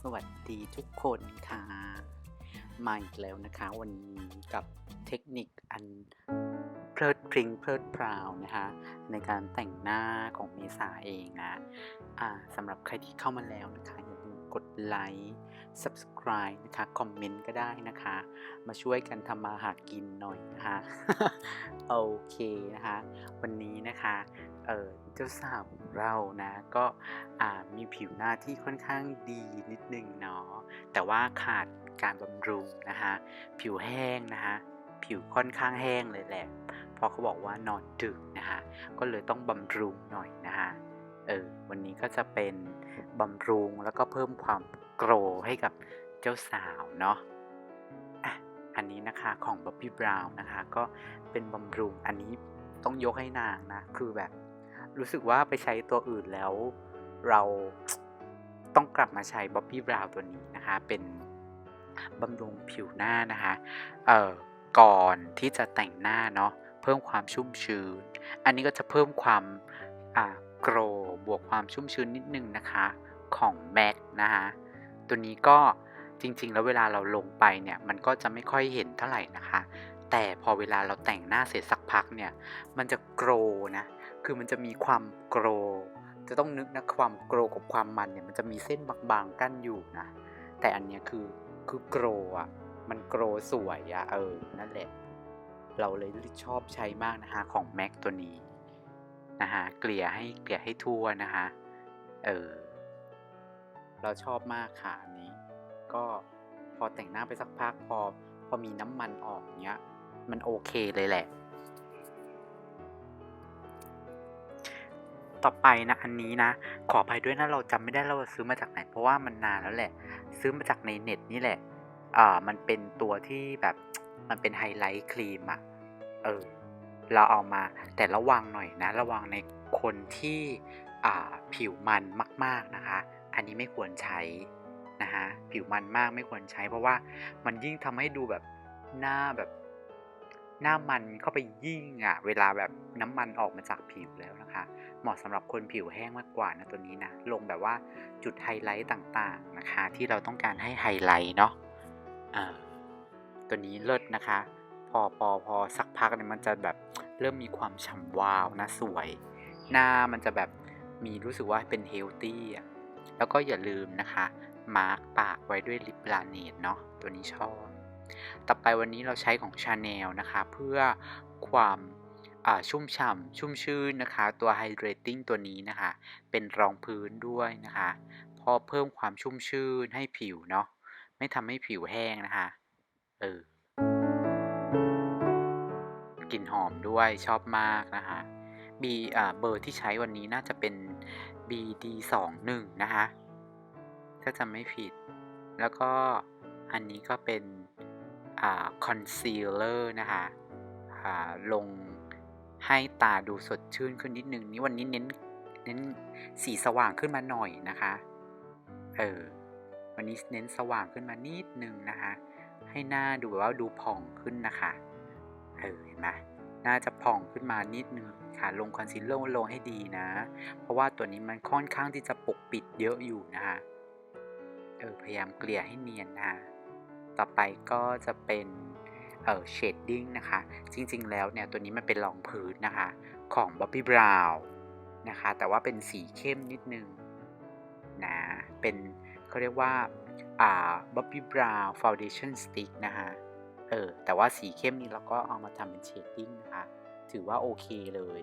สวัสดีทุกคนค่ะ มาอีกแล้วนะคะ วันนี้กับเทคนิคอันเพลิดพริ้งเพลิดเพลาวนะคะ ในการแต่งหน้าของเมษาเองนะอ่าสำหรับใครที่เข้ามาแล้วนะคะอย่าลืมกดไลค์ subscribe นะคะ คอมเมนต์ก็ได้นะคะ มาช่วยกันทำมาหากินหน่อยนะคะ โอเคนะคะ วันนี้นะคะ เออเจ้าสาวของเรานะ ก็มีผิวหน้าที่ค่อนข้างดีนิดนึงเนาะแต่ว่าขาดการบำรุงนะคะผิวแห้งนะคะผิวค่อนข้างแห้งเลยแหละเพราะเขาบอกว่านอนดึกนะคะก็เลยต้องบำรุงหน่อยนะคะเออวันนี้ก็จะเป็นบำรุงแล้วก็เพิ่มความโกรให้กับเจ้าสาวเนาะอันนี้นะคะของ Bobbi Brown นะคะ ก็เป็นบำรุงอันนี้ต้องยกให้นางนะ คือแบบ รู้สึกว่าไปใช้ตัวอื่นแล้ว เราต้องกลับมาใช้บ๊อบบี้บราวตัวนี้นะคะ เป็นบำรุงผิวหน้านะคะเอ่อก่อนที่จะแต่งหน้าเนาะเพิ่มความชุ่มชื้น อันนี้ก็จะเพิ่มความอ่าโกรบวกความชุ่มชื้นนิดนึงนะคะของแม็กนะคะตัวนี้ก็จริงๆ แล้วเวลาเราลงไปเนี่ย มันก็จะไม่ค่อยเห็นเท่าไหร่นะคะ แต่พอเวลาเราแต่งหน้าเสร็จสักพักเนี่ย มันจะโกรนะ คือมันจะมีความโกร จะต้องนึกนะความโกรกับความมันเนี่ยมันจะมีเส้นบางๆกั้นอยู่นะ แต่อันเนี้ยคือคือโกรอะ มันโกรสวยอะเออ นั่นแหละ เราเลยชอบใช้มากนะคะของแม็กตัวนี้นะฮะเกลี่ยให้เกลี่ยให้ทั่วนะคะเออ เราชอบมากค่ะอันนี้ ก็พอแต่งหน้าไปสักพักพอพอมีน้ำมันออกเนี้ย มันโอเคเลยแหละ ต่อไปนะอันนี้นะ ขออภัยด้วยนะเราจำไม่ได้เราซื้อมาจากไหน เพราะว่ามันนานแล้วแหละ ซื้อมาจากในเน็ตนี่แหละอ่ามันเป็นตัวที่แบบมันเป็นไฮไลท์ครีมอะเออเราเอามาแต่ระวังหน่อยนะ ระวังในคนที่อ่าผิวมันมาก ๆนะคะ อันนี้ไม่ควรใช้นะฮะผิวมันมากไม่ควรใช้ เพราะว่ามันยิ่งทำให้ดูแบบหน้าแบบ หน้ามันเข้าไปยิ่งอะ่ะ เวลาแบบน้ำมันออกมาจากผิวแล้วนะคะ เหมาะสำหรับคนผิวแห้งมากกว่านะตัวนี้นะ ลงแบบว่าจุดไฮไลท์ต่างๆนะคะ ที่เราต้องการให้ไฮไลท์เนาะอ่าตัวนี้เลิศนะคะ พอพอพอสักพักเนี่ยมันจะแบบเริ่มมีความฉ่ำวาวนะสวย หน้ามันจะแบบมีรู้สึกว่าเป็นเฮลตี้อะแล้วก็อย่าลืมนะคะ มาร์กปากไว้ด้วยลิปลาเนตเนาะตัวนี้ชอบ ต่อไปวันนี้เราใช้ของชาแนลนะคะ เพื่อความชุ่มฉ่ำชุ่มชื่นนะคะ ตัว Hydrating ตัวนี้นะคะ เป็นรองพื้นด้วยนะคะพอเพิ่มความชุ่มชื่นให้ผิวเนาะไม่ทำให้ผิวแห้งนะคะเออกลิ่นหอมด้วยชอบมากนะคะ B อ่าเบอร์ที่ใช้วันนี้น่าจะเป็น BD21 นะคะถ้าจำไม่ผิด แล้วก็อันนี้ก็เป็น คอนซีลเลอร์นะคะลงให้ตาดูสดชื่นขึ้นนิดนึง นี่วันนี้เน้นเน้นสีสว่างขึ้นมาหน่อยนะคะ เออ วันนี้เน้นสว่างขึ้นมานิดนึงนะคะ ให้หน้าดูแบบว่าดูผ่องขึ้นนะคะ เออ เห็นไหมน่าจะผ่องขึ้นมานิดนึงค่ะ ลงคอนซีลเลอร์ลงให้ดีนะ เพราะว่าตัวนี้มันค่อนข้างที่จะปกปิดเยอะอยู่นะคะ เออ พยายามเกลี่ยให้เนียนนะ ต่อไปก็จะเป็นเออเชดดิ้งนะคะ จริงๆ แล้วเนี่ยตัวนี้มันเป็นรองพื้นนะคะ ของ Bobbi Brown นะคะ แต่ว่าเป็นสีเข้มนิดนึงนะ เป็นเขาเรียกว่าอ่า Bobbi Brown Foundation Stick นะคะเออแต่ว่าสีเข้มนี้เราก็เอามาทำเป็นเชดดิ้งนะคะ ถือว่าโอเคเลย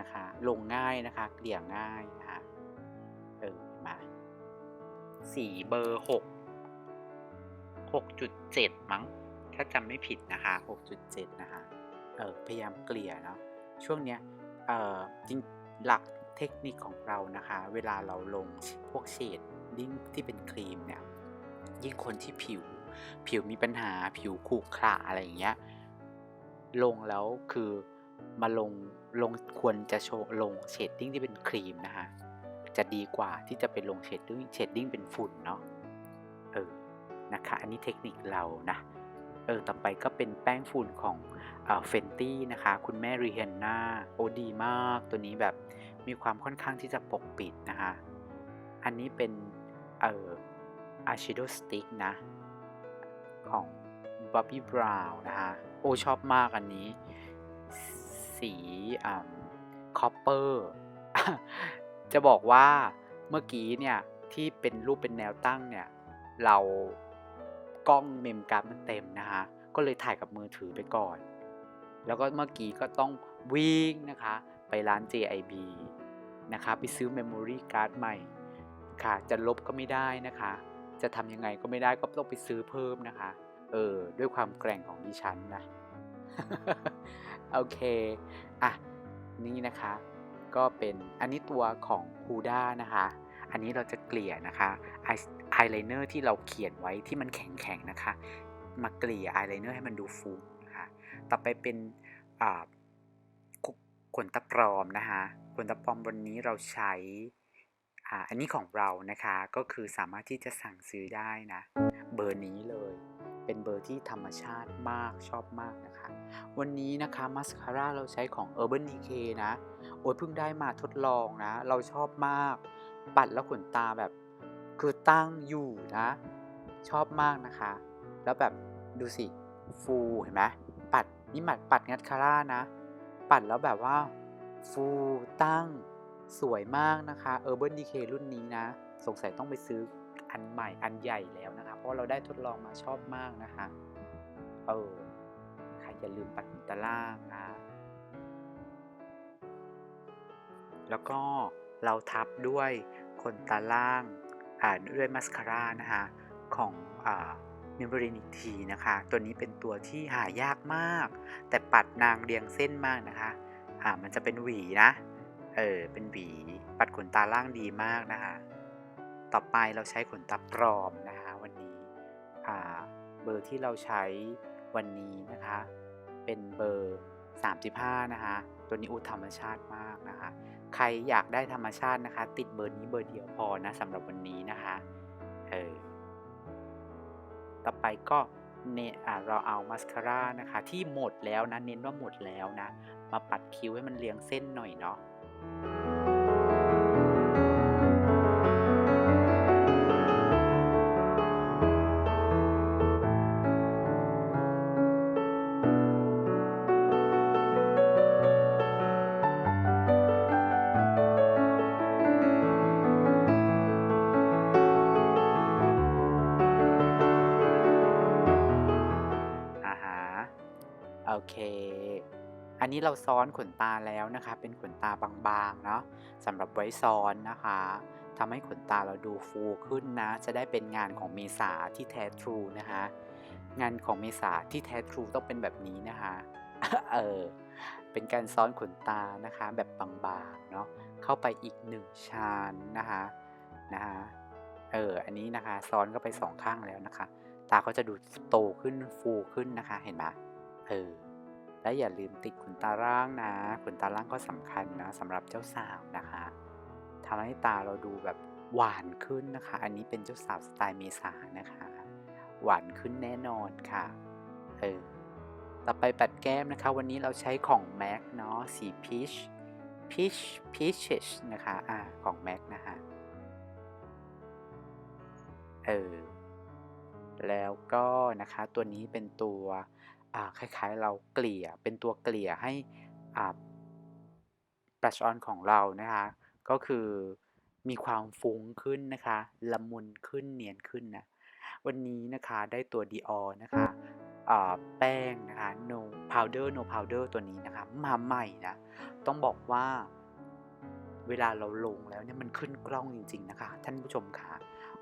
นะคะ ลงง่ายนะคะ เกลี่ยง่ายนะคะ เออมาสีเบอร์ห กหกจุดเจ็ดมั้ง ถ้าจำไม่ผิดนะคะหกจุดเจ็ดนะคะ เออพยายามเกลี่ยเนาะ ช่วงเนี้ย เออจริงหลักเทคนิคของเรานะคะ เวลาเราลงพวกเฉดดิ้งที่เป็นครีมเนี่ย ยิ่งคนที่ผิว ผิวมีปัญหาผิวขรุขระอะไรอย่างเงี้ย ลงแล้วคือมาลงลงควรจะโชว์ลงเชดดิ้งที่เป็นครีมนะคะ จะดีกว่าที่จะเป็นลงเชดดิ้งเชดดิ้งเป็นฝุ่นเนาะ นะคะ อันนี้เทคนิคเรานะ เออ ต่อไปก็เป็นแป้งฝุ่นของเฟนตี้นะคะ คุณแม่รีเฮนนาโอดีมาก ตัวนี้แบบมีความค่อนข้างที่จะปกปิดนะคะ อันนี้เป็นเอ่ออาชิโดสติกนะ ของบ๊อบบี้บราวน์นะคะ โอชอบมากอันนี้ สีอ่าคอปเปอร์ จะบอกว่าเมื่อกี้เนี่ย ที่เป็นรูปเป็นแนวตั้งเนี่ย เรา กล้องเมมการ์ดมันเต็มนะคะ ก็เลยถ่ายกับมือถือไปก่อน แล้วก็เมื่อกี้ก็ต้องวิ่งนะคะ ไปร้าน JIB นะคะ ไปซื้อ Memory Card ใหม่ค่ะ จะลบก็ไม่ได้นะคะ จะทำยังไงก็ไม่ได้ก็ต้องไปซื้อเพิ่มนะคะ เออ ด้วยความแกร่งของดิฉันนะ โอเค อะ นี่นะคะ ก็เป็นอันนี้ตัวของ Huda นะคะ อันนี้เราจะเกลี่ยนะคะไอไลเนอร์ที่เราเขียนไว้ที่มันแข็งๆนะคะ มาเกลี่ยไอไลเนอร์ให้มันดูฟูนะคะ ต่อไปเป็นขนตาปลอมนะคะขนตาปลอมวันนี้เราใช้อันนี้ของเรานะคะก็คือสามารถที่จะสั่งซื้อได้นะ เบอร์นี้เลย เป็นเบอร์ที่ธรรมชาติมากชอบมากนะคะ วันนี้นะคะมัสคาร่าเราใช้ของ Urban Decay นะ โอ้ยเพิ่งได้มาทดลองนะ เราชอบมาก ปัดแล้วขนตาแบบคือตั้งอยู่นะ ชอบมากนะคะ แล้วแบบดูสิฟูเห็นไหมปัดนี่หมัดปัดงัดคาร่านะ ปัดแล้วแบบว่า ฟูตั้งสวยมากนะคะ Urban Decay รุ่นนี้นะ สงสัยต้องไปซื้ออันใหม่อันใหญ่แล้วนะคะ เพราะเราได้ทดลองมาชอบมากนะคะเออค่ะอย่าลืมปัดขนตาล่างนะ แล้วก็ เราทับด้วยขนตาล่างด้วยมัสคาร่านะคะของอมิมบรินอีกทีนะคะ ตัวนี้เป็นตัวที่หายากมาก แต่ปัดนางเรียงเส้นมากนะคะอ่ามันจะเป็นหวีนะ เออ เป็นหวี ปัดขนตาล่างดีมากนะคะ ต่อไปเราใช้ขนตาปลอมนะคะวันนี้อ่าเบอร์ที่เราใช้วันนี้นะคะ เป็นเบอร์ 35 นะคะ ตัวนี้อุธรรมชาติมากนะคะ ใครอยากได้ธรรมชาตินะคะ ติดเบอร์นี้เบอร์เดียวพอนะสำหรับวันนี้นะคะเออต่อไปก็เนอ่าเราเอามาสคาร่านะคะ ที่หมดแล้วนะ เน้นว่าหมดแล้วนะ มาปัดคิ้วให้มันเรียงเส้นหน่อยเนาะ เค อันนี้เราซ้อนขนตาแล้วนะคะ เป็นขนตาบางๆเนาะสำหรับไว้ซ้อนนะคะทำให้ขนตาเราดูฟูขึ้นนะ จะได้เป็นงานของเมษาที่แท้ทรูนะคะ งานของเมษาที่แท้ทรูต้องเป็นแบบนี้นะคะ เออ เป็นการซ้อนขนตานะคะ แบบบางๆเนาะ เข้าไปอีกหนึ่งชั้นนะคะนะคะเออ อันนี้นะคะ ซ้อนเข้าไปสองข้างแล้วนะคะ ตาเขาจะดูโตขึ้นฟูขึ้นนะคะ เห็นไหมเออ และอย่าลืมติดขนตาล่างนะขนตาล่างก็สำคัญนะสำหรับเจ้าสาวนะคะทำให้ตาเราดูแบบหวานขึ้นนะคะ อันนี้เป็นเจ้าสาวสไตล์เมษานะคะ หวานขึ้นแน่นอนค่ะเออต่อไปปัดแก้มนะคะ วันนี้เราใช้ของ MAC เนาะสี peach peach peaches นะคะอ่าของ MAC นะคะเออแล้วก็นะคะตัวนี้เป็นตัว คล้ายๆ เราเกลี่ยเป็นตัวเกลี่ยให้อ่า brush on ของเรานะคะ ก็คือมีความฟุ้งขึ้นนะคะ ละมุนขึ้นเนียนขึ้นนะ วันนี้นะคะได้ตัว Dior นะคะแป้งนะคะ no powder no powder ตัวนี้นะคะ มาใหม่นะ ต้องบอกว่าเวลาเราลงแล้วเนี่ยมันขึ้นกล้องจริง ๆ นะคะ ท่านผู้ชมค่ะ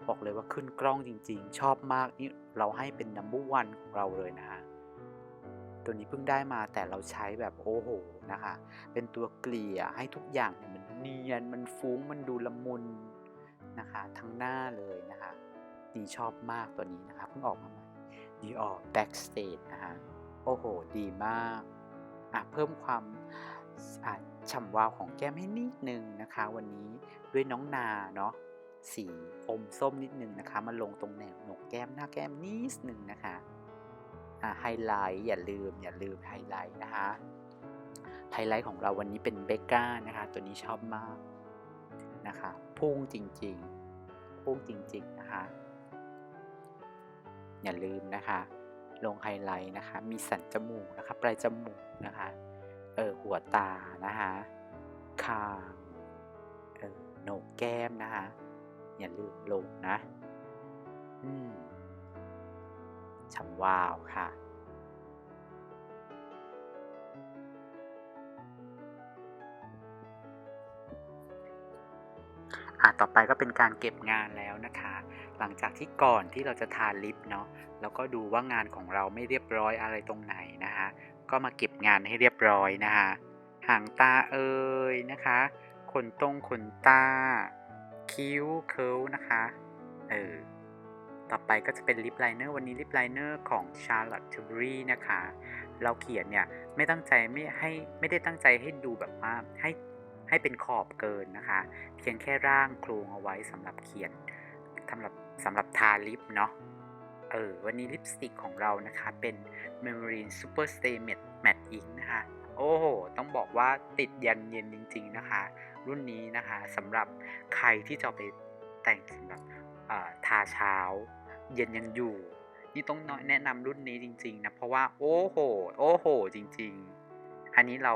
บอกเลยว่าขึ้นกล้องจริง ๆ ชอบมากนี่เราให้เป็น number one ของเราเลยนะคะ ตัวนี้เพิ่งได้มาแต่เราใช้แบบโอ้โหนะคะ เป็นตัวเกลี่ยให้ทุกอย่างเนี่ยมันเนียน มันฟุ้ง มันดูละมุนนะคะ ทั้งหน้าเลยนะคะดีชอบมากตัวนี้นะคะเพิ่งออกมาใหม่ Dior Backstage นะคะโอ้โห ดีมากอะเพิ่มความอะฉ่ำวาวของแก้มให้นิดนึงนะคะ วันนี้ด้วยน้องนาเนาะสีอมส้มนิดนึงนะคะ มาลงตรงแนวหนกแก้มหน้าแก้มนิดนึงนะคะ ไฮไลท์อย่าลืมอย่าลืมไฮไลท์นะคะไฮไลท์ของเราวันนี้เป็นเบก้านะคะ ตัวนี้ชอบมากนะคะ พุ่งจริงๆ พุ่งจริงๆนะคะ อย่าลืมนะคะ ลงไฮไลท์นะคะ มีสันจมูกนะคะ ปลายจมูกนะคะ เออหัวตานะคะคางเออโหนกแก้มนะคะ อย่าลืมลงนะ อืม ช่ำว้าวค่ะ อะต่อไปก็เป็นการเก็บงานแล้วนะคะ หลังจากที่ก่อนที่เราจะทาลิปเนาะแล้วก็ดูว่างานของเราไม่เรียบร้อยอะไรตรงไหนนะคะ ก็มาเก็บงานให้เรียบร้อยนะคะหางตาเอ่ยนะคะขนตรงขนตา คิ้วเคิ้วนะคะ เออ ต่อไปก็จะเป็นลิปไลเนอร์วันนี้ลิปไลเนอร์ของ Charlotte Tilbury นะคะ เราเขียนเนี่ยไม่ตั้งใจไม่ให้ไม่ได้ตั้งใจให้ดูแบบว่าให้ให้เป็นขอบเกินนะคะ เพียงแค่ร่างโครงเอาไว้สำหรับเขียนสำหรับสำหรับทาลิปเนาะเออวันนี้ลิปสติกของเรานะคะเป็น Maybelline Super Stay Matte Matte Ink นะคะ โอ้โห ต้องบอกว่าติดยันเย็นจริง ๆนะคะ รุ่นนี้นะคะสำหรับใครที่จะไปแต่งสำหรับทาเช้า เย็นยังอยู่ นี่ต้องแนะนำรุ่นนี้จริง ๆ นะ เพราะว่าโอ้โห โอ้โห จริง ๆ อันนี้เรา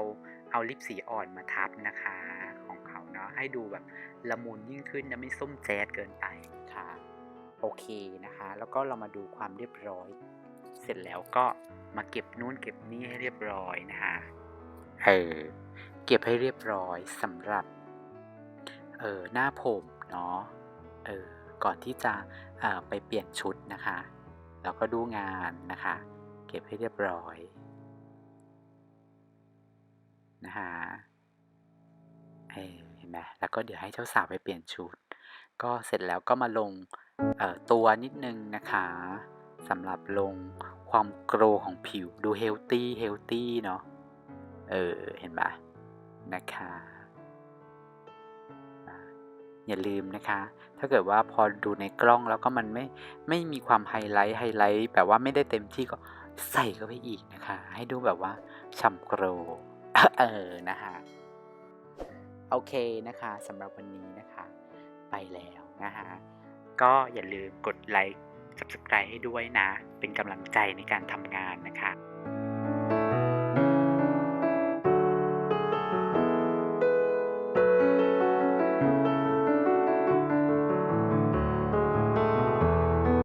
เอาลิปสีอ่อนมาทับนะคะ ของเขาเนาะให้ดูแบบละมุนยิ่งขึ้นนะไม่ส้มแจ๊ดเกินไปค่ะ โอเคนะคะ แล้วก็เรามาดูความเรียบร้อย เสร็จแล้วก็มาเก็บนู่นเก็บนี่ให้เรียบร้อยนะคะเออเก็บให้เรียบร้อยสำหรับ เออหน้าผมเนาะเออ ก่อนที่จะไปเปลี่ยนชุดนะคะ แล้วก็ดูงานนะคะ เก็บให้เรียบร้อยนะคะเห็นไหมแล้วก็เดี๋ยวให้เจ้าสาวไปเปลี่ยนชุด ก็เสร็จแล้วก็มาลงตัวนิดนึงนะคะสำหรับลงความโกรของผิวดูเฮลตี้เฮลตี้เนาะเออ เห็นปะนะคะ อย่าลืมนะคะ ถ้าเกิดว่าพอดูในกล้องแล้วก็มันไม่ไม่มีความไฮไลท์ไฮไลท์แบบว่าไม่ได้เต็มที่ก็ใส่เข้าไปอีกนะคะ ให้ดูแบบว่าฉ่ำโกรเออนะคะโอเคนะคะสำหรับวันนี้นะคะ ไปแล้วนะคะก็อย่าลืมกดไลค์ subscribe ให้ด้วยนะ เป็นกำลังใจในการทำงานนะคะ